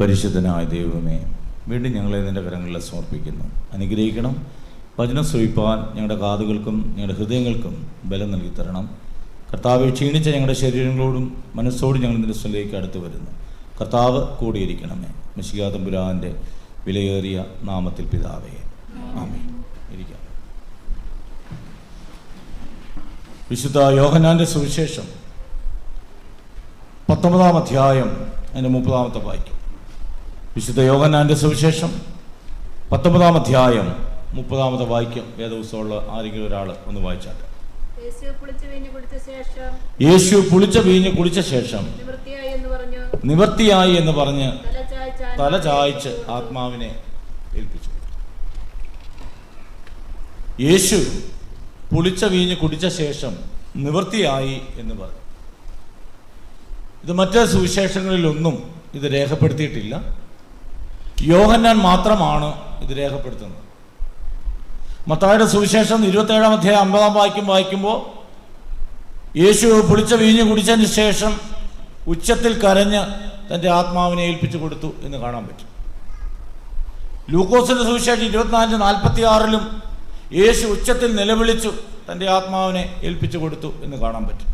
പരിശുദ്ധനായ ദൈവമേ വീണ്ടും ഞങ്ങളെ നിന്റെ കരങ്ങളിൽ സമർപ്പിക്കുന്നു. അനുഗ്രഹിക്കണം. വചനം സ്വീപ്പാൻ ഞങ്ങളുടെ കാതുകൾക്കും ഞങ്ങളുടെ ഹൃദയങ്ങൾക്കും ബലം നൽകി തരണം. കർത്താവ് ക്ഷീണിച്ച ഞങ്ങളുടെ ശരീരങ്ങളോടും മനസ്സോടും ഞങ്ങൾ നിന്റെ സ്ഥലത്തേക്ക് അടുത്ത് വരുന്നു. കർത്താവ് കൂടിയിരിക്കണമേ. മിശികാതമ്പുരാന്റെ വിലയേറിയ നാമത്തിൽ പിതാവേ. ആമേ ഇരിക്കാം. വിശുദ്ധ യോഹനാന്റെ സുവിശേഷം പത്തൊമ്പതാം അധ്യായം അതിന്റെ മുപ്പതാമത്തെ വാക്യം. വിശുദ്ധ യോഗനാന്റെ സുവിശേഷം. പത്തൊമ്പതാം അധ്യായം മുപ്പതാമത്തെ വായിക്കും വേദപുസ്തകമുള്ള ആരെങ്കിലും ഒരാൾ ഒന്ന് വായിച്ചാട്ടെ യേശു കുളിച്ചു പുളിച്ച വീഞ്ഞ് കുടിച്ച ശേഷം നിവൃത്തിയായി എന്ന് പറഞ്ഞു. നിവർത്തിയായി എന്ന് പറഞ്ഞ് തല ചായച്ച് ആത്മാവിനെ ഏൽപ്പിച്ചു. യേശു പുളിച്ച വീഞ്ഞ് കുടിച്ച ശേഷം നിവൃത്തിയായി എന്ന് പറഞ്ഞു. ഇത് മറ്റ് സുവിശേഷങ്ങളിലൊന്നും ഇത് രേഖപ്പെടുത്തിയിട്ടില്ല. യോഹന്നാൻ മാത്രമാണ് ഇത് രേഖപ്പെടുത്തുന്നത്. മത്തായുടെ സുവിശേഷം ഇരുപത്തേഴാം അധ്യായം അമ്പതാം വാക്യം വായിക്കുമ്പോൾ യേശു പുളിച്ച വീഞ്ഞ് കുടിച്ചതിന് ശേഷം ഉച്ചത്തിൽ കരഞ്ഞ് തന്റെ ആത്മാവിനെ ഏൽപ്പിച്ചു കൊടുത്തു എന്ന് കാണാൻ പറ്റും. ലൂക്കോസിന്റെ സുവിശേഷം ഇരുപത്തിനാലിന് നാൽപ്പത്തി ആറിലും യേശു ഉച്ചത്തിൽ നിലവിളിച്ചു തന്റെ ആത്മാവിനെ ഏൽപ്പിച്ചു കൊടുത്തു എന്ന് കാണാൻ പറ്റും.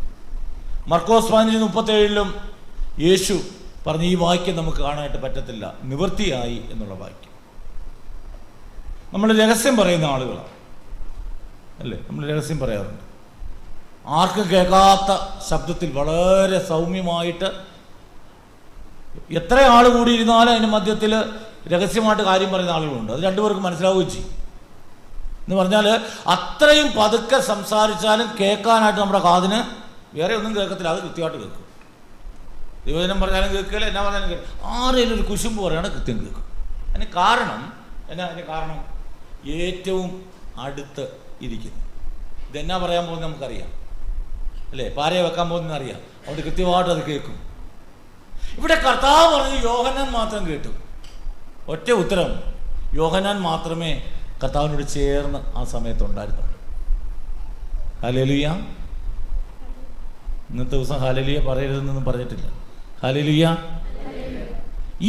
മർക്കോസ് പതിനഞ്ച് മുപ്പത്തേഴിലും യേശു പറഞ്ഞ ഈ വാക്യം നമുക്ക് കാണാനായിട്ട് പറ്റത്തില്ല. നിവൃത്തിയായി എന്നുള്ള വാക്യം. നമ്മൾ രഹസ്യം പറയുന്ന ആളുകളാണ്. അല്ലേ? നമ്മൾ രഹസ്യം പറയാറുണ്ട്. ആർക്കും കേൾക്കാത്ത ശബ്ദത്തിൽ വളരെ സൗമ്യമായിട്ട് എത്ര ആൾ കൂടിയിരുന്നാലും അതിന്റെ മധ്യത്തിൽ രഹസ്യമായിട്ട് കാര്യം പറയുന്ന ആളുകളുണ്ട്. അത് രണ്ടുപേർക്കും മനസ്സിലാവുകയും ചെയ്യും. എന്ന് പറഞ്ഞാൽ അത്രയും പതുക്കെ സംസാരിച്ചാലും കേൾക്കാനായിട്ട് നമ്മുടെ കാതിന് വേറെ ഒന്നും കേൾക്കത്തില്ല. അത് കൃത്യമായിട്ട് കേൾക്കും. ദൈവജനം പറഞ്ഞാലും കേൾക്കില്ല എന്നാ പറഞ്ഞാലും കേൾക്കുക ആരെങ്കിലും ഒരു കുശുമ്പ് പറയുകയാണ് കൃത്യം കേൾക്കും. അതിന് കാരണം എന്നാ അതിന് കാരണം? ഏറ്റവും അടുത്ത് ഇരിക്കുന്നു. ഇതെന്നാ പറയാൻ പോകുന്നത് നമുക്കറിയാം. അല്ലേ? പാരയെ വെക്കാൻ പോകുന്നത് അറിയാം. അതുകൊണ്ട് കൃത്യമായിട്ട് അത് കേൾക്കും. ഇവിടെ കർത്താവ് പറഞ്ഞ് യോഹന്നാൻ മാത്രം കേട്ടു. ഒറ്റ ഉത്തരം. യോഹനാൻ മാത്രമേ കർത്താവിനോട് ചേർന്ന് ആ സമയത്ത് ഉണ്ടായിരുന്നുള്ളൂ. ഹലലിയ ഇന്നത്തെ ദിവസം ഹലലിയ പറയരുതെന്നൊന്നും പറഞ്ഞിട്ടില്ല. ഹലലിയ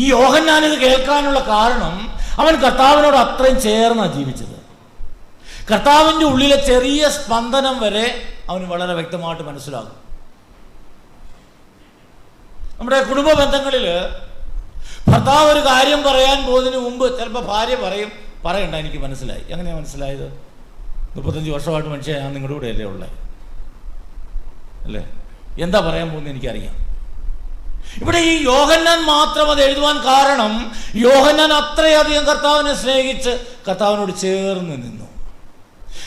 ഈ യോഹന്നാൻ ഇത് കേൾക്കാനുള്ള കാരണം അവൻ കർത്താവിനോട് അത്രയും ചേർന്നാണ് ജീവിച്ചത്. കർത്താവിന്റെ ഉള്ളിലെ ചെറിയ സ്പന്ദനം വരെ അവന് വളരെ വ്യക്തമായിട്ട് മനസ്സിലാകും. നമ്മുടെ കുടുംബ ബന്ധങ്ങളിൽ ഭർത്താവ് ഒരു കാര്യം പറയാൻ പോകുന്നതിന് മുമ്പ് ചിലപ്പോൾ ഭാര്യ പറയും പറയണ്ട എനിക്ക് മനസ്സിലായി. എങ്ങനെയാണ് മനസ്സിലായത്? മുപ്പത്തഞ്ച് വർഷമായിട്ട് മനുഷ്യ ഞാൻ നിങ്ങളുടെ കൂടെ അല്ലേ ഉള്ളത് അല്ലേ? എന്താ പറയാൻ പോകുന്നത് എനിക്കറിയാം. ഇവിടെ ഈ യോഹന്നാൻ മാത്രം അത് എഴുതുവാൻ കാരണം യോഹന്നാൻ അത്രയധികം കർത്താവിനെ സ്നേഹിച്ച് കർത്താവിനോട് ചേർന്ന് നിന്നു.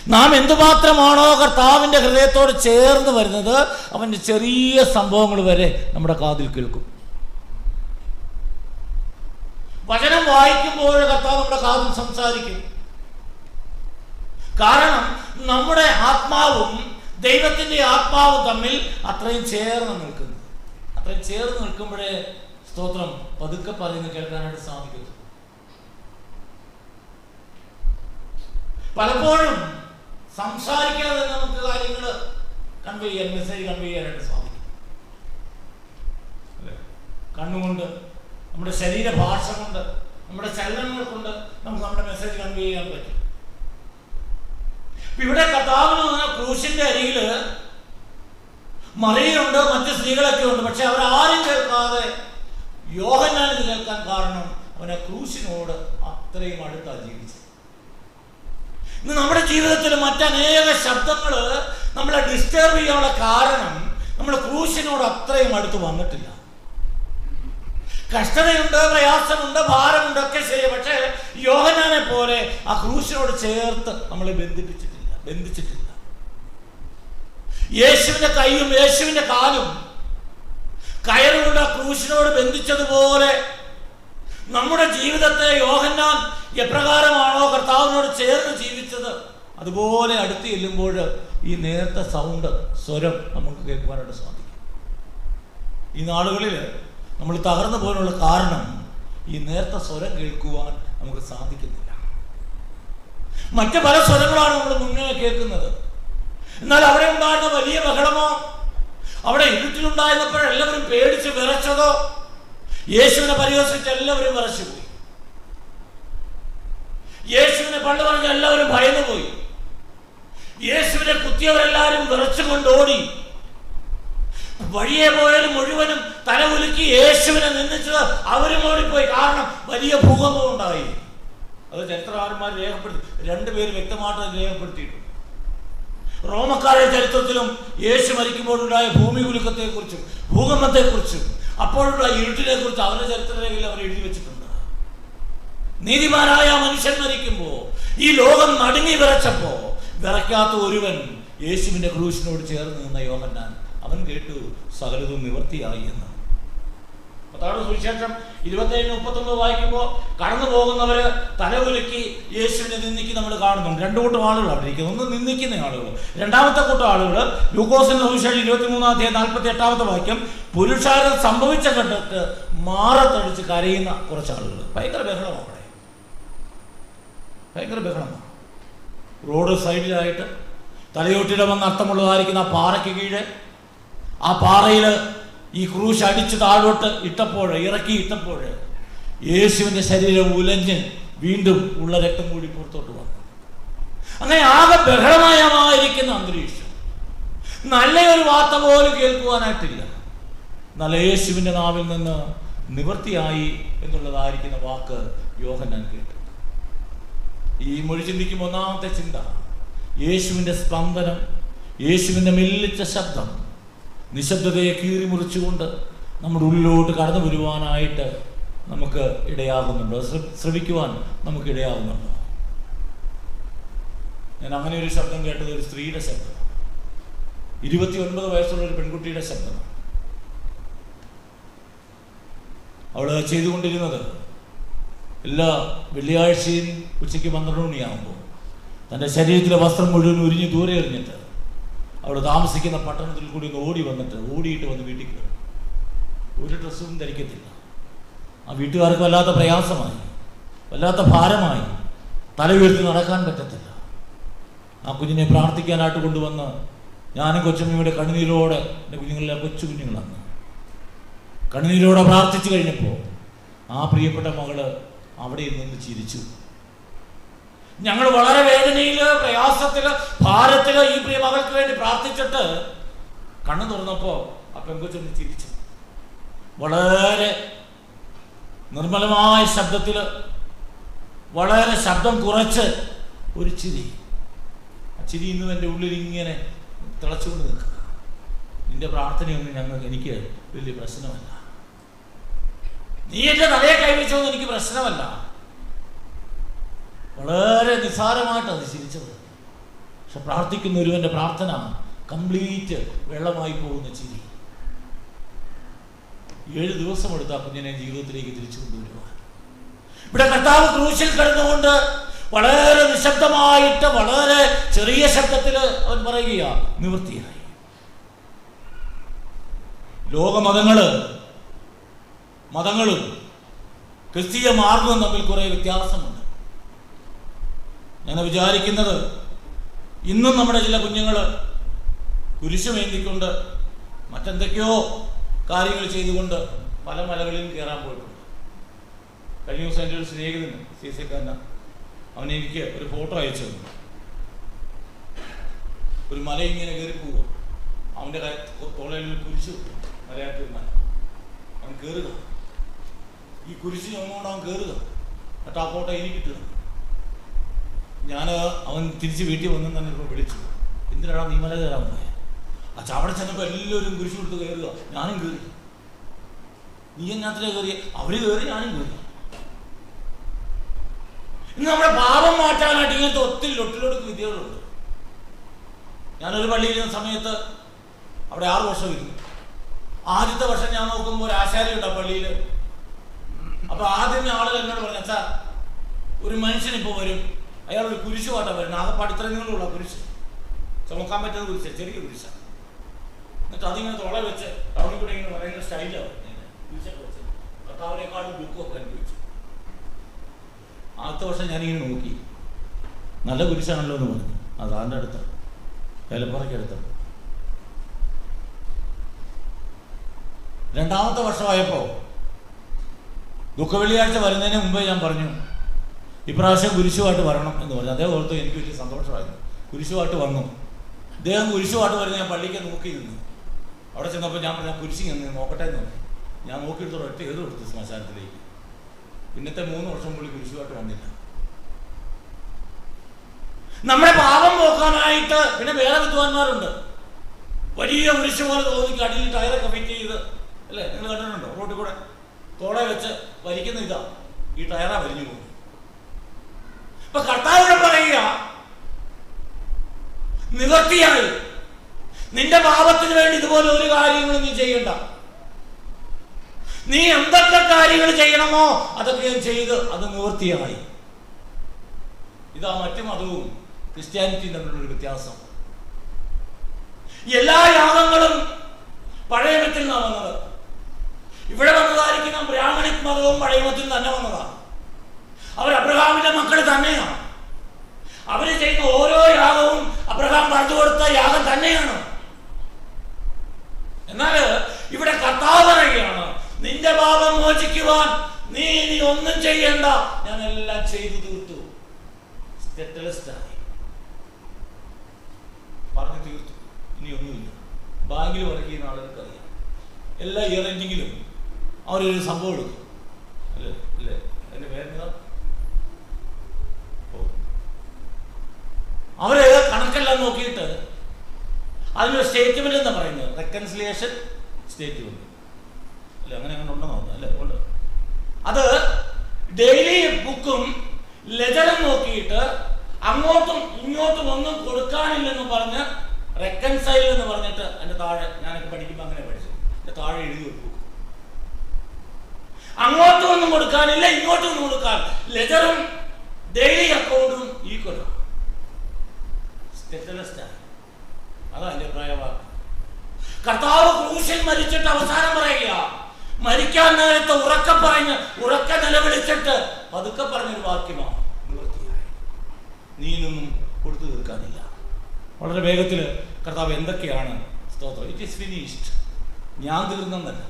നാം എന്തുമാത്രമാണോ കർത്താവിന്റെ ഹൃദയത്തോട് ചേർന്ന് വരുന്നത് അവന്റെ ചെറിയ സംഭവങ്ങൾ വരെ നമ്മുടെ കാതിൽ കേൾക്കും. വചനം വായിക്കുമ്പോൾ കർത്താവ് നമ്മുടെ കാതിൽ സംസാരിക്കും. കാരണം നമ്മുടെ ആത്മാവും ദൈവത്തിന്റെ ആത്മാവും തമ്മിൽ അത്രയും ചേർന്ന് നിൽക്കുന്നു. ചേർന്ന് നിൽക്കുമ്പോഴേ സ്തോത്രം പതുക്കെ പറയുന്നു കേൾക്കാനായിട്ട് സാധിക്കുന്നു. പലപ്പോഴും സംസാരിക്കാതെ നമുക്ക് കാര്യങ്ങൾ കൺവേ ചെയ്യാൻ മെസ്സേജ് കൺവേ ചെയ്യാനായിട്ട് സാധിക്കും? കണ്ണുകൊണ്ട് നമ്മുടെ ശരീരഭാഷ കൊണ്ട് നമ്മുടെ ചലനങ്ങൾ കൊണ്ട് നമുക്ക് നമ്മുടെ മെസ്സേജ് കൺവേ ചെയ്യാൻ പറ്റും. ഇവിടെ വന്ന ക്രൂശിന്റെ അരികിൽ മറിയുണ്ട് മറ്റ് സ്ത്രീകളൊക്കെ ഉണ്ട്. പക്ഷെ അവർ ആരും കേൾക്കാതെ യോഹന്നാൻ കേൾക്കാൻ കാരണം അവനെ ക്രൂശിനോട് അത്രയും അടുത്താ ജീവിച്ചത്. ഇന്ന് നമ്മുടെ ജീവിതത്തിൽ മറ്റനേക ശബ്ദങ്ങൾ നമ്മളെ ഡിസ്റ്റർബ് ചെയ്യാനുള്ള കാരണം നമ്മൾ ക്രൂശിനോട് അത്രയും അടുത്ത് വന്നിട്ടില്ല. കഷ്ടതയുണ്ട് പ്രയാസമുണ്ട് ഭാരമുണ്ട് ഒക്കെ ശരി പക്ഷേ യോഹനാനെ പോലെ ആ ക്രൂശിനോട് ചേർത്ത് നമ്മളെ ബന്ധിപ്പിച്ചിട്ടില്ല ബന്ധിച്ചിട്ടില്ല. യേശുവിന്റെ കൈയും യേശുവിന്റെ കാലും കയറുകൊണ്ട് ക്രൂശിനോട് ബന്ധിച്ചതുപോലെ നമ്മുടെ ജീവിതത്തെ യോഹന്നാൻ എപ്രകാരമാണോ കർത്താവിനോട് ചേർന്ന് ജീവിച്ചത്? അതുപോലെ അടുത്ത് ചെല്ലുമ്പോൾ ഈ നേർത്ത സൗണ്ട് സ്വരം നമുക്ക് കേൾക്കുവാനായിട്ട് സാധിക്കും. ഈ നാളുകളിൽ നമ്മൾ തകർന്നു പോകാനുള്ള കാരണം ഈ നേർത്ത സ്വരം കേൾക്കുവാൻ നമുക്ക് സാധിക്കുന്നില്ല. മറ്റ് പല സ്വരങ്ങളാണ് നമ്മൾ മുന്നേ കേൾക്കുന്നത്. എന്നാൽ അവിടെ ഉണ്ടായിരുന്ന വലിയ ബഹളമോ? അവിടെ ഇരുട്ടിലുണ്ടായിരുന്നപ്പോൾ എല്ലാവരും പേടിച്ച് വിറച്ചതോ? യേശുവിനെ പരിഹസിച്ച് എല്ലാവരും വിറച്ചുപോയി. യേശുവിനെ പണ്ട് പറഞ്ഞ എല്ലാവരും ഭയന്നുപോയി. യേശുവിനെ കുത്തിയവരെല്ലാവരും വിറച്ചുകൊണ്ട് ഓടി വഴിയെ പോയാലും മുഴുവനും തല ഉലുക്കി യേശുവിനെ നിന്ദിച്ചത് അവരും ഓടിപ്പോയി. കാരണം വലിയ ഭൂകമ്പം ഉണ്ടായി അത് ചരിത്രകാരന്മാർ രേഖപ്പെടുത്തി. രണ്ടുപേര് വ്യക്തമായിട്ട് രേഖപ്പെടുത്തിയിട്ടുണ്ട്. റോമക്കാരുടെ ചരിത്രത്തിലും യേശു മരിക്കുമ്പോഴുണ്ടായ ഭൂമി കുലുക്കത്തെക്കുറിച്ചും ഭൂകമ്പത്തെക്കുറിച്ചും അപ്പോഴുള്ള ഇരുട്ടിനെ കുറിച്ച് അവരുടെ ചരിത്രരേഖയിൽ അവർ എഴുതി വെച്ചിട്ടുണ്ട്. നീതിമാനായ മനുഷ്യൻ മരിക്കുമ്പോ ഈ ലോകം നടുങ്ങി വിറച്ചപ്പോ വിറയ്ക്കാത്ത ഒരുവൻ യേശുവിന്റെ ക്രൂശിനോട് ചേർന്ന് നിന്ന യോഹന്നാൻ. അവൻ കേട്ടു സകലതും നിവർത്തിയായി എന്ന്. അതാണ് സുവിശേഷം ഇരുപത്തേഴ് മുപ്പത്തൊമ്പത് വായിക്കുമ്പോൾ കടന്നു പോകുന്നവര് തലകുലുക്കി യേശുവിനെ നിന്ദിക്ക് നമ്മൾ കാണുന്നുണ്ട്. രണ്ടു കൂട്ടം ആളുകൾ അവിടെ ഇരിക്കുന്നു ഒന്ന് നിന്ദിക്കുന്ന ആളുകൾ. രണ്ടാമത്തെ കൂട്ടം ആളുകൾ ലൂക്കോസിന്റെ സുവിശേഷം ഇരുപത്തിമൂന്നാം തീയതി നാൽപ്പത്തി എട്ടാമത്തെ വാക്യം പുരുഷാരം സംഭവിച്ച കണ്ടിട്ട് മാറത്തടിച്ച് കരയുന്ന കുറച്ച് ആളുകൾ. ഭയങ്കര ബഹളമാണ് അവിടെ. ഭയങ്കര ബഹളമാണ്. റോഡ് സൈഡിലായിട്ട് തലയോട്ടിടമെന്ന് അർത്ഥമുള്ളതായിരിക്കുന്ന ആ പാറയ്ക്ക് കീഴെ ആ പാറയിൽ ഈ ക്രൂശ് അടിച്ച് താഴോട്ട് ഇട്ടപ്പോൾ ഇറക്കി ഇട്ടപ്പോൾ യേശുവിന്റെ ശരീരം ഉലഞ്ഞ് വീണ്ടും ഉള്ള രക്തം കൂടി പുറത്തോട്ട് വന്നു. അങ്ങനെ ആകെ ബഹളമയമായിരിക്കുന്ന അന്തരീക്ഷം. നല്ലൊരു വാർത്ത പോലും കേൾക്കുവാനായിട്ടില്ല. നല്ല യേശുവിന്റെ നാവിൽ നിന്ന് നിവൃത്തിയായി എന്നുള്ളതായിരിക്കുന്ന വാക്ക് യോഹന്നാൻ കേട്ടു. ഈ മൊഴി ചിന്തിക്കുമ്പോൾ ഒന്നാമത്തെ ചിന്ത യേശുവിന്റെ സ്പന്ദനം യേശുവിന്റെ മെല്ലിച്ച ശബ്ദം നിശബ്ദതയെ കീറി മുറിച്ചുകൊണ്ട് നമ്മുടെ ഉള്ളിലോട്ട് കടന്നു വരുവാനായിട്ട് നമുക്ക് ഇടയാകുന്നുണ്ട്. ശ്ര- ശ്രവിക്കുവാൻ നമുക്ക് ഇടയാകുന്നുണ്ട്. ഞാൻ അങ്ങനെ ഒരു ശബ്ദം കേട്ടത് ഒരു സ്ത്രീയുടെ ശബ്ദം. ഇരുപത്തി ഒൻപത് വയസ്സുള്ള ഒരു പെൺകുട്ടിയുടെ ശബ്ദം. അവൾ ചെയ്തുകൊണ്ടിരുന്നത് എല്ലാ വെള്ളിയാഴ്ചയും ഉച്ചയ്ക്ക് പന്ത്രണ്ട് മണിയാകുമ്പോൾ തന്റെ ശരീരത്തിലെ വസ്ത്രം മുഴുവൻ ഉരിഞ്ഞ് ദൂരെ എറിഞ്ഞിട്ട് അവിടെ താമസിക്കുന്ന പട്ടണത്തിൽ കൂടി ഒന്ന് ഓടി വന്നിട്ട് ഓടിയിട്ട് വന്ന് വീട്ടിൽ കയറും. ഒരു ഡ്രസ്സും ധരിക്കത്തില്ല. ആ വീട്ടുകാർക്ക് വല്ലാത്ത പ്രയാസമായി. വല്ലാത്ത ഭാരമായി. തല ഉയർത്തി നടക്കാൻ പറ്റത്തില്ല. ആ കുഞ്ഞിനെ പ്രാർത്ഥിക്കാനായിട്ട് കൊണ്ടുവന്ന് ഞാനും കൊച്ചമ്മയുടെ കണ്ണുനീരോടെ എന്റെ കുഞ്ഞുങ്ങളിലെ കൊച്ചു കുഞ്ഞുങ്ങളാണ്. കണ്ണുനീരോടെ പ്രാർത്ഥിച്ചു കഴിഞ്ഞപ്പോൾ ആ പ്രിയപ്പെട്ട മകൾ അവിടെ നിന്ന് ചിരിച്ചു. ഞങ്ങൾ വളരെ വേദനയിൽ പ്രയാസത്തിൽ ഭാരത്തിൽ ഈ പ്രിയ മകൾക്ക് വേണ്ടി പ്രാർത്ഥിച്ചിട്ട് കണ്ണു തുറന്നപ്പോ ആ പെങ്കൊച്ചൊന്ന് ചിരിച്ചു. വളരെ നിർമ്മലമായ ശബ്ദത്തിൽ വളരെ ശബ്ദം കുറച്ച് ഒരു ചിരി. ആ ചിരി ഇന്നും എന്റെ ഉള്ളിൽ ഇങ്ങനെ തിളച്ചുകൊണ്ട് നിൽക്കുക. നിന്റെ പ്രാർത്ഥനയൊന്നും ഞങ്ങൾക്ക് എനിക്ക് വലിയ പ്രശ്നമല്ല. നീ എന്റെ തലയെ കൈവച്ചതൊന്നും എനിക്ക് പ്രശ്നമല്ല. വളരെ നിസ്സാരമായിട്ട് അത് ചിരിച്ചത്. പക്ഷെ പ്രാർത്ഥിക്കുന്ന ഒരുവന്റെ പ്രാർത്ഥന കംപ്ലീറ്റ് വെള്ളമായി പോകുന്ന ചിരി. ഏഴ് ദിവസം എടുത്ത കുഞ്ഞിനെ ജീവിതത്തിലേക്ക് തിരിച്ചു കൊണ്ടുവരുവാൻ. ഇവിടെ കർത്താവ് ക്രൂശിൽ കിടന്നുകൊണ്ട് വളരെ നിശബ്ദമായിട്ട് വളരെ ചെറിയ ശബ്ദത്തിൽ അവൻ പറയുക നിവൃത്തിയായി. ലോകമതങ്ങൾ മതങ്ങളും ക്രിസ്തീയ മാർഗവും തമ്മിൽ കുറെ വ്യത്യാസമുണ്ട്. ഞാൻ വിചാരിക്കുന്നത് ഇന്നും നമ്മുടെ ചില കുഞ്ഞുങ്ങൾ കുരിശുമേന്തിക്കൊണ്ട് മറ്റെന്തൊക്കെയോ കാര്യങ്ങൾ ചെയ്തുകൊണ്ട് പല മലകളിലും കയറാൻ പോയിട്ടുണ്ട്. കഴിഞ്ഞ ദിവസം എന്റെ ഒരു സ്നേഹിതന് സി സി കാരന അവൻ എനിക്ക് ഒരു ഫോട്ടോ അയച്ചു തന്നു. ഒരു മല ഇങ്ങനെ കയറി പോവുക. അവന്റെ തോളയിൽ ഒരു കുരിശ് മല. അവൻ കയറുക. ഈ കുരിശ് അവൻ കയറുക. എന്നിട്ട് ആ ഫോട്ടോ എനിക്ക് കിട്ടുക. ഞാൻ അവൻ തിരിച്ച് വീട്ടിൽ വന്നു തന്നെ ഇപ്പോൾ വിളിച്ചു. എന്തിനാണ് നീ മല കയറാൻ പോയത് അച്ഛാ അവിടെ ചെന്നപ്പോൾ എല്ലാവരും കുരിശു കൊടുത്ത് കയറുക. ഞാനും കയറി. നീ എന്നാത്തിലെ കയറി അവർ കയറി ഞാനും കയറി. ഇന്ന് നമ്മുടെ പാപം മാറ്റാനായിട്ട് ഇങ്ങനത്തെ ഒത്തിരി ലൊട്ടിലൊടുക്ക് വിദ്യകളുണ്ട്. ഞാനൊരു പള്ളിയിൽ ഇരുന്ന സമയത്ത് അവിടെ ആറു വർഷം ഇരുന്നു. ആദ്യത്തെ വർഷം ഞാൻ നോക്കുമ്പോൾ ഒരു ആശാരിയുണ്ട് ആ പള്ളിയിൽ അപ്പൊ ആദ്യമേ ആളുകൾ എന്നോട് പറഞ്ഞു അച്ഛാ ഒരു മനുഷ്യൻ ഇപ്പോൾ വരും. അയാൾ ഒരു കുരിശ് പാട്ടാ വരുന്നത്. ആകെപ്പാട് ഇത്രയും നീളമുള്ള കുരിശ്. ചുമക്കാൻ പറ്റുന്ന കുരിശ്. ചെറിയ കുരിശ എന്നിട്ട് അതിങ്ങനെ തുള വെച്ച് ടൗണിൽ കൂടെ ഇങ്ങനെ ഭയങ്കര സ്റ്റൈലാണ് കുരിശൊക്കെ വെച്ച്. കർത്താവിനേക്കാളും ദുഃഖമൊക്കെ അനുഭവിച്ചു ആദ്യത്തെ വർഷം ഞാനിങ്ങനെ നോക്കി. നല്ല കുരിശാണല്ലോ എന്ന് പറഞ്ഞു. അതാന്റെ അടുത്ത് ഏലപ്പുറയ്ക്ക് അടുത്ത് രണ്ടാമത്തെ വർഷമായപ്പോൾ ദുഃഖവെള്ളിയാഴ്ച വരുന്നതിന് മുമ്പേ ഞാൻ പറഞ്ഞു ഇപ്രാവശ്യം കുരിശുമായിട്ട് വരണം എന്ന് പറഞ്ഞു. അദ്ദേഹം ഓർത്തു എനിക്ക് വലിയ സന്തോഷമായിരുന്നു. കുരിശുമായിട്ട് വന്നു. അദ്ദേഹം കുരിശുമായിട്ട് വരുന്ന ഞാൻ പള്ളിക്ക് നോക്കി നിന്നു. അവിടെ ചെന്നപ്പോൾ ഞാൻ പറഞ്ഞു കുരിശി നിന്ന് നോക്കട്ടെ എന്ന് പറഞ്ഞു. ഞാൻ നോക്കിയെടുത്ത് ഒറ്റ എഴുതി കൊടുത്തു ശ്മശാനത്തിലേക്ക്? പിന്നത്തെ മൂന്ന് വർഷം പുള്ളി കുരിശുമായിട്ട് വന്നില്ല. നമ്മുടെ പാപം പോക്കാനായിട്ട് പിന്നെ വേറെ വിദ്വാൻമാരുണ്ട്. വലിയ കുരിശ് പോലെ തോന്നിക്ക് അടിയിൽ ടയറൊക്കെ ഫിറ്റ് ചെയ്ത്. അല്ലേ? നിങ്ങൾ കണ്ടിട്ടുണ്ടോ? റോട്ടിൽ കൂടെ തോളെ വെച്ച് വലിക്കുന്ന ഇതാ. ഈ ടയറാ വലിഞ്ഞു പോകും ഇപ്പൊ കർത്താവിനെ പറയുക നിവർത്തിയായി. നിന്റെ പാപത്തിന് വേണ്ടി ഇതുപോലെ ഒരു കാര്യങ്ങളും നീ ചെയ്യണ്ട. നീ എന്തൊക്കെ കാര്യങ്ങൾ ചെയ്യണമോ അതൊക്കെ ഞാൻ ചെയ്ത് അത് നിവൃത്തിയായി ഇതാ മറ്റു മതവും ക്രിസ്ത്യാനിറ്റിയും തമ്മിലുള്ള വ്യത്യാസം. എല്ലാ യാഗങ്ങളും പഴയ മത്തിൽ നിന്നാണ് വന്നത്. ഇവിടെ വന്നതായിരിക്കും ബ്രാഹ്മണിക് മതവും പഴയ മത്തിൽ തന്നെ വന്നതാണ് അവർ അബ്രഹാമിന്റെ മക്കൾ തന്നെയാണ്. അവർ ചെയ്യുന്ന ഓരോ യാഗവും അബ്രഹാം പറഞ്ഞു കൊടുത്ത യാഗം തന്നെയാണ്. എന്നാൽ ഇവിടെ കർത്താവ് നിന്റെ പാപം മോചിക്കുവാൻ നീ ഇനി ഒന്നും ചെയ്യണ്ട. ഞാൻ എല്ലാം ചെയ്തു തീർത്തു. പറഞ്ഞു തീർത്തു. ഇനി ഒന്നുമില്ല. ബാങ്കിൽ വർക്ക് ചെയ്യുന്ന ആളുകൾക്ക് അറിയാം എല്ലാ ഇയർ എൻഡിങ്ങിലും അവരൊരു സംഭവം എടുക്കും അല്ലേ അല്ലേ അതിന്റെ പേരെന്താ ഓ അവർ കണക്കെല്ലാം നോക്കിയിട്ട് അതിനൊരു സ്റ്റേറ്റ്മെന്റ് എന്താ പറയുന്നത്? റെക്കൺസിലിയേഷൻ സ്റ്റേറ്റ്മെന്റ് അല്ലെ അങ്ങനെ അങ്ങനെ ഉണ്ടെന്ന് തോന്നുന്നു അല്ലേ? ഉണ്ട്. അത് ഡെയിലി ബുക്കും ലെജറും നോക്കിയിട്ട് അങ്ങോട്ടും ഇങ്ങോട്ടും ഒന്നും കൊടുക്കാനില്ലെന്ന് പറഞ്ഞ് റെക്കൺസൈൽ എന്ന് പറഞ്ഞിട്ട് എന്റെ താഴെ ഞാനൊക്കെ പഠിക്കുമ്പോൾ അങ്ങനെ പഠിച്ചു. എന്റെ താഴെ എഴുതി വെക്കും. അങ്ങോട്ടും ഒന്നും കൊടുക്കാനില്ല ഇങ്ങോട്ടും ഒന്നും കൊടുക്കാൻ ലെജറും ഡെയിലി അക്കൗണ്ടും ഈക്വലാണ് തെറ്റലസ്റ്റാണ് അതാ എന്റെ പ്രായവാക്ക് കർത്താവ് ക്രൂശിൽ മരിച്ചിട്ട് അവസാനം പറയുക മരിക്കാൻ നേരത്തെ ഉറക്ക പറഞ്ഞ് ഉറക്ക നിലവിളിച്ചിട്ട് പതുക്കെ പറഞ്ഞൊരു വാക്യമാണ് നിവൃത്തിയായി. നീനൊന്നും കൊടുത്തു തീർക്കാനില്ല. വളരെ വേഗത്തിൽ കർത്താവ് എന്തൊക്കെയാണ് സ്തോത്രം. ഇറ്റ് ഈസ് ഫിനിഷ്ഡ് ഞാൻ തീർന്നെന്നല്ല.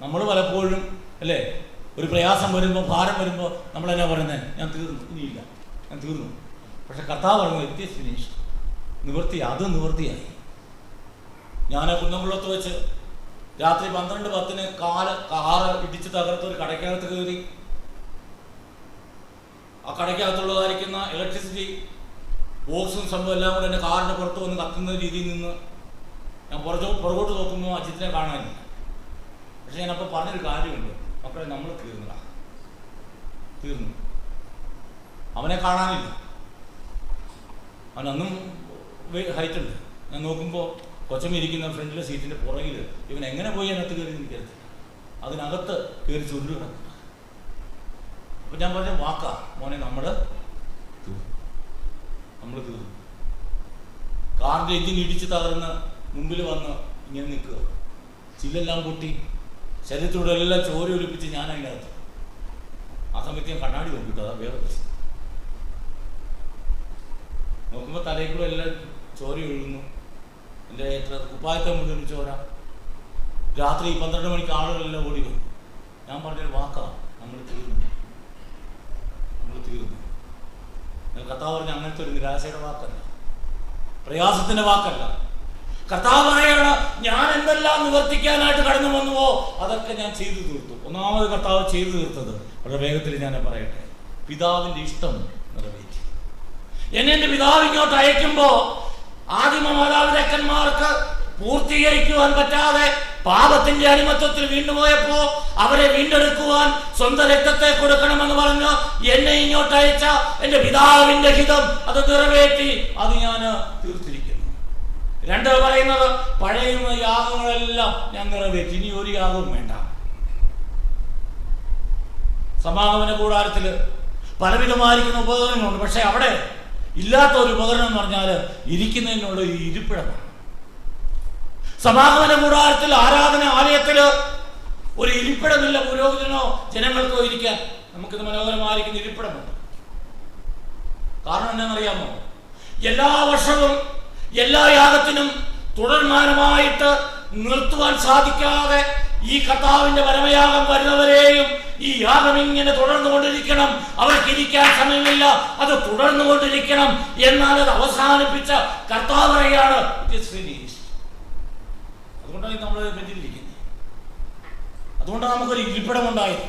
നമ്മൾ പലപ്പോഴും അല്ലേ? ഒരു പ്രയാസം വരുമ്പോൾ ഭാരം വരുമ്പോൾ നമ്മൾ എന്നാ പറയുന്നത് ഞാൻ തീർന്നു. ഇനിയില്ല. ഞാൻ തീർന്നു. പക്ഷെ കർത്താവ് പറയുന്നത് ഇറ്റ് ഈസ് ഫിനിഷ്ഡ് നിവൃത്തി അത് നിവൃത്തിയായി. ഞാൻ കുന്നംകുളത്ത് വെച്ച് രാത്രി പന്ത്രണ്ട് പത്തിന് കാൽ കാറ് ഇടിച്ച് തകർത്ത് ഒരു കടയ്ക്കകത്ത് കയറി. ആ കടയ്ക്കകത്തുള്ളതായിരിക്കുന്ന ഇലക്ട്രിസിറ്റി ബോക്സും സംഭവം എല്ലാം കൂടെ എന്റെ കാറിന്റെ പുറത്ത് വന്ന് കത്തുന്ന രീതിയിൽ നിന്ന് ഞാൻ പുറത്തോ പുറകോട്ട് നോക്കുമ്പോൾ അജിത്തിനെ കാണാനില്ല. പക്ഷെ ഞാനപ്പോൾ പറഞ്ഞൊരു കാര്യമുണ്ട്. മക്കളെ നമ്മൾ തീർന്നടാ. തീർന്നു. അവനെ കാണാനില്ല. അവൻ അന്നും ഹൈറ്റ് ഉണ്ട്. ഞാൻ നോക്കുമ്പോൾ കൊച്ചമ്മ ഇരിക്കുന്ന ഫ്രണ്ടിലെ സീറ്റിന്റെ പുറകിൽ ഇവൻ എങ്ങനെ പോയി അതിനകത്ത് കയറി നിൽക്കരുത്? അതിനകത്ത് കയറി ചുരുൾ അപ്പം ഞാൻ പറഞ്ഞ വാക്കാ. മോനെ നമ്മൾ നമ്മൾ തീർന്നു. കാറിന്റെ എഞ്ചിൻ ഇടിച്ച് തകർന്ന് മുമ്പിൽ വന്ന് ഇങ്ങനെ നിൽക്കുക. ചില്ലെല്ലാം പൊട്ടി. ശരീരത്തോടെ എല്ലാം ചോര ഒലിപ്പിച്ച് ഞാൻ അതിനകത്ത്. ആ സമയത്ത് ഞാൻ കണ്ണാടി നോക്കിട്ടോ. അതാ വേറെ നോക്കുമ്പോൾ തലയിൽ കൂടെ എല്ലാം ചോര ഒഴുകുന്നു എന്റെ കുപ്പായത്തെ മുഴുവൻ ചോര. രാത്രി പന്ത്രണ്ട് മണിക്ക് ആളുകളെല്ലാം ഓടി വന്നു. ഞാൻ പറഞ്ഞൊരു വാക്കാണ് നമ്മൾ തീർന്നു. നമ്മൾ തീർന്നു. കർത്താവ് പറഞ്ഞ അങ്ങനത്തെ ഒരു നിരാശയുടെ വാക്കല്ല. പ്രയാസത്തിന്റെ വാക്കല്ല. കർത്താവ് പറയാണ് ഞാൻ എന്തെല്ലാം നിവർത്തിക്കാനായിട്ട് കടന്നു വന്നുവോ അതൊക്കെ ഞാൻ ചെയ്തു തീർത്തു. ഒന്നാമത് കർത്താവ് ചെയ്തു തീർത്തത് വളരെ വേഗത്തിൽ ഞാൻ പറയട്ടെ. പിതാവിന്റെ ഇഷ്ടം നിറവേറ്റി. എന്നെ എന്റെ പിതാവ് ഇങ്ങോട്ട് അയക്കുമ്പോ ആദിമ മാതാപിതാക്കന്മാർക്ക് പൂർത്തീകരിക്കുവാൻ പറ്റാതെ പാപത്തിന്റെ അടിമത്വത്തിൽ വീണ്ടുപോയപ്പോ അവരെ വീണ്ടെടുക്കുവാൻ സ്വന്തം രക്തത്തെ കൊടുക്കണമെന്ന് പറഞ്ഞു എന്നെ ഇങ്ങോട്ട് അയച്ച എന്റെ പിതാവിന്റെ ഹിതം അത് നിറവേറ്റി അത് ഞാൻ തീർത്തിരിക്കുന്നു. രണ്ട് പറയുന്നത് പഴയ യാഗങ്ങളെല്ലാം ഞാൻ നിറവേറ്റി. ഇനി ഒരു യാഗവും വേണ്ട. സമാഗമന കൂടാരത്തിൽ പലവിധമായിരിക്കുന്ന ഉപകരണങ്ങളുണ്ട്. പക്ഷെ അവിടെ ഇല്ലാത്ത ഒരു ഉപകരണം എന്ന് പറഞ്ഞാൽ ഇരിക്കുന്നതിനുള്ള ഇരിപ്പിടമാണ്. സമാഗമന കൂടാരത്തിൽ ആരാധന ആലയത്തിൽ ഒരു ഇരിപ്പിടമില്ല പുരോഹിതനോ ജനങ്ങൾക്കോ ഇരിക്കാൻ. നമുക്കിത് മനോഹരമായിരിക്കുന്ന ഇരിപ്പിടമുണ്ട്. കാരണം എന്താണെന്നറിയാമോ? എല്ലാ വർഷവും എല്ലാ യാഗത്തിനും തുടർമാനമായിട്ട് നിർത്തുവാൻ സാധിക്കാതെ ഈ കർത്താവിന്റെ പരമയാഗം വരുന്നവരെയും ഈ യാഗം ഇങ്ങനെ തുടർന്നുകൊണ്ടിരിക്കണം അവർക്ക് ഇരിക്കാൻ സമയമില്ല. അത് തുടർന്നു തുടർന്നുകൊണ്ടിരിക്കണം എന്നാൽ അത് അവസാനിപ്പിച്ച കർത്താവ് പറയാണ് "It is അതുകൊണ്ടാണ് നമ്മൾ ബന്ധിരിക്കുന്നത് അതുകൊണ്ടാണ് നമുക്കൊരു ഇരിപ്പിടം ഉണ്ടായത്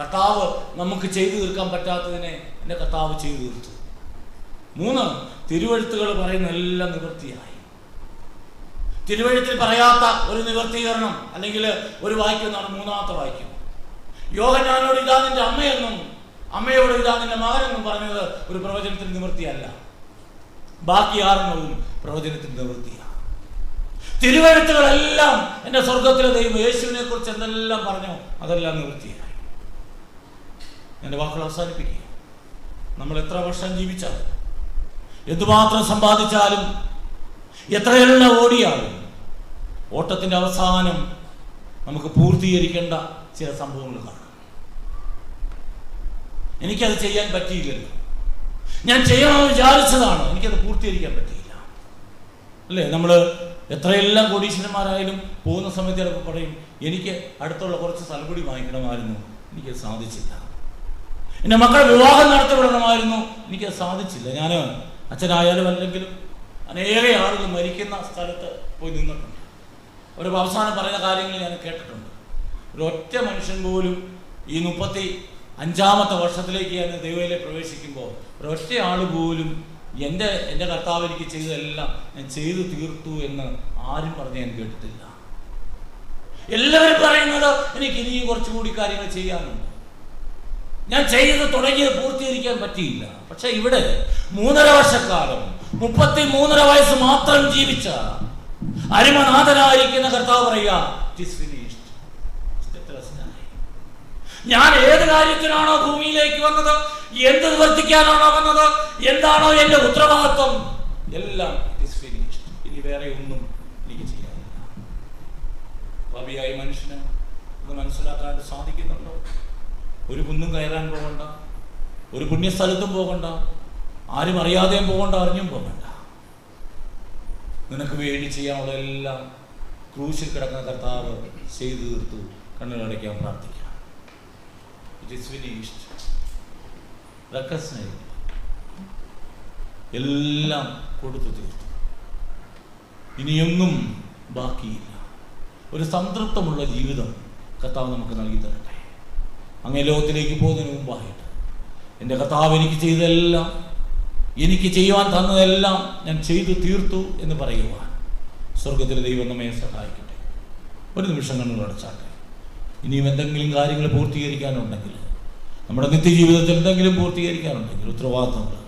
കർത്താവ് നമുക്ക് ചെയ്തു തീർക്കാൻ പറ്റാത്തതിനെ എന്റെ കർത്താവ് ചെയ്തു തീർത്തു. മൂന്ന് തിരുവഴുത്തുകൾ പറയുന്ന എല്ലാം നിവൃത്തിയായി. തിരുവഴുത്തിൽ പറയാത്ത ഒരു നിവർത്തീകരണം അല്ലെങ്കിൽ ഒരു വാക്യം എന്നാണ് മൂന്നാമത്തെ വാക്യം. യോഹനാനോട് ഇതാ നിന്റെ അമ്മയെന്നും അമ്മയോട് ഇതാ നിന്റെ മകനെന്നും പറഞ്ഞത് ഒരു പ്രവചനത്തിന് നിവൃത്തിയല്ല. ബാക്കി ആറെണ്ണവും പ്രവചനത്തിന് നിവൃത്തിയാണ് തിരുവഴുത്തുകളെല്ലാം എന്റെ സ്വർഗത്തിലെ ദൈവം യേശുവിനെ കുറിച്ച് എന്തെല്ലാം പറഞ്ഞോ അതെല്ലാം നിവൃത്തിയായി. എന്റെ വാക്കുകൾ അവസാനിപ്പിക്കുക. നമ്മൾ എത്ര വർഷം ജീവിച്ചാലും എന്തുമാത്രം സമ്പാദിച്ചാലും എത്രയെല്ലാം ഓടിയാലും ഓട്ടത്തിന്റെ അവസാനം നമുക്ക് പൂർത്തീകരിക്കേണ്ട ചില സംഭവങ്ങൾ കാണാം. എനിക്കത് ചെയ്യാൻ പറ്റിയില്ലല്ലോ. ഞാൻ ചെയ്യണമെന്ന് വിചാരിച്ചതാണ്. എനിക്കത് പൂർത്തീകരിക്കാൻ പറ്റിയില്ല. അല്ലേ? നമ്മൾ എത്രയെല്ലാം കോടീശ്വരന്മാരായാലും പോകുന്ന സമയത്ത് ചിലപ്പോൾ പറയും എനിക്ക് അടുത്തുള്ള കുറച്ച് സ്ഥലപടി വാങ്ങിക്കണമായിരുന്നു. എനിക്കത് സാധിച്ചില്ല. എന്റെ മക്കളെ വിവാഹം നടത്തിവിടണമായിരുന്നു എനിക്കത് സാധിച്ചില്ല. ഞാൻ അച്ഛനായാലും അല്ലെങ്കിലും അനേക ആളുകൾ മരിക്കുന്ന സ്ഥലത്ത് പോയി നിന്നിട്ടുണ്ട്. അവർ അവസാനം പറയുന്ന കാര്യങ്ങൾ ഞാൻ കേട്ടിട്ടുണ്ട്. ഒരൊറ്റ മനുഷ്യൻ പോലും ഈ മുപ്പത്തി അഞ്ചാമത്തെ വർഷത്തിലേക്ക് ഞാൻ ദൈവയിലെ പ്രവേശിക്കുമ്പോൾ ഒരൊറ്റ ആൾ പോലും എന്റെ എന്റെ കർത്താവ് എനിക്ക് ചെയ്തതെല്ലാം ഞാൻ ചെയ്തു തീർത്തു എന്ന് ആരും പറഞ്ഞ് ഞാൻ കേട്ടിട്ടില്ല. എല്ലാവരും പറയുന്നത് എനിക്ക് ഇനിയും കുറച്ചുകൂടി കാര്യങ്ങൾ ചെയ്യാനുണ്ട്. ഞാൻ ചെയ്ത് തുടങ്ങിയത് പൂർത്തീകരിക്കാൻ പറ്റിയില്ല. പക്ഷെ ഇവിടെ മൂന്നര വർഷക്കാലം മുപ്പത്തി മൂന്നര വയസ്സ് മാത്രം ജീവിച്ച അരിമനാഥനായിരിക്കുന്ന കർത്താവ് പറയുക. ഞാൻ ഏത് കാര്യത്തിനാണോ ഭൂമിയിലേക്ക് വന്നത് എന്ത് നിവർത്തിക്കാനാണോ വന്നത് എന്താണോ എന്റെ ഉത്തരവാദിത്വം എല്ലാം. ഇനി വേറെ ഒന്നും എനിക്ക് ചെയ്യാനില്ല ഭാവിയായി മനുഷ്യന് ഇത് മനസ്സിലാക്കാൻ സാധിക്കുന്നുണ്ടോ ഒരു കുന്നും കയറാൻ പോകണ്ട ഒരു പുണ്യസ്ഥലത്തും പോകണ്ട ആരും അറിയാതെയും പോകണ്ട അറിഞ്ഞും പോകണ്ട നിനക്ക് വേണ്ടി ചെയ്യാനുള്ള എല്ലാം ക്രൂശിൽ കിടക്കുന്ന കർത്താവ് ചെയ്തു തീർത്തു. കണ്ണുകളടയ്ക്കാൻ പ്രാർത്ഥിക്കാം. എല്ലാം കൊടുത്തു തീർത്തു. ഇനിയൊന്നും ബാക്കിയില്ല. ഒരു സംതൃപ്തമുള്ള ജീവിതം കർത്താവ് നമുക്ക് നൽകി തരട്ടെ. അങ്ങേ ലോകത്തിലേക്ക് പോകുന്നതിന് മുമ്പായിട്ട് എന്റെ കർത്താവ് എനിക്ക് ചെയ്തതെല്ലാം എനിക്ക് ചെയ്യുവാൻ തന്നതെല്ലാം ഞാൻ ചെയ്തു തീർത്തു എന്ന് പറയുവാൻ സ്വർഗത്തിലെ ദൈവം നമ്മെ സഹായിക്കട്ടെ. ഒരു നിമിഷം കണ്ണുകൾ അടച്ചാട്ടെ. ഇനിയും എന്തെങ്കിലും കാര്യങ്ങൾ പൂർത്തീകരിക്കാനുണ്ടെങ്കിൽ നമ്മുടെ നിത്യജീവിതത്തിൽ എന്തെങ്കിലും പൂർത്തീകരിക്കാനുണ്ടെങ്കിൽ ഉത്തരവാദിത്തങ്ങൾ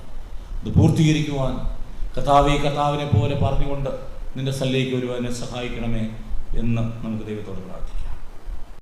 അത് പൂർത്തീകരിക്കുവാൻ കഥാവെ കഥാവിനെ പോലെ പറഞ്ഞുകൊണ്ട് നിന്റെ സ്ഥലത്തേക്ക് വരുവാൻ സഹായിക്കണമേ എന്ന് നമുക്ക് ദൈവത്തോട് പ്രാർത്ഥിക്കാം.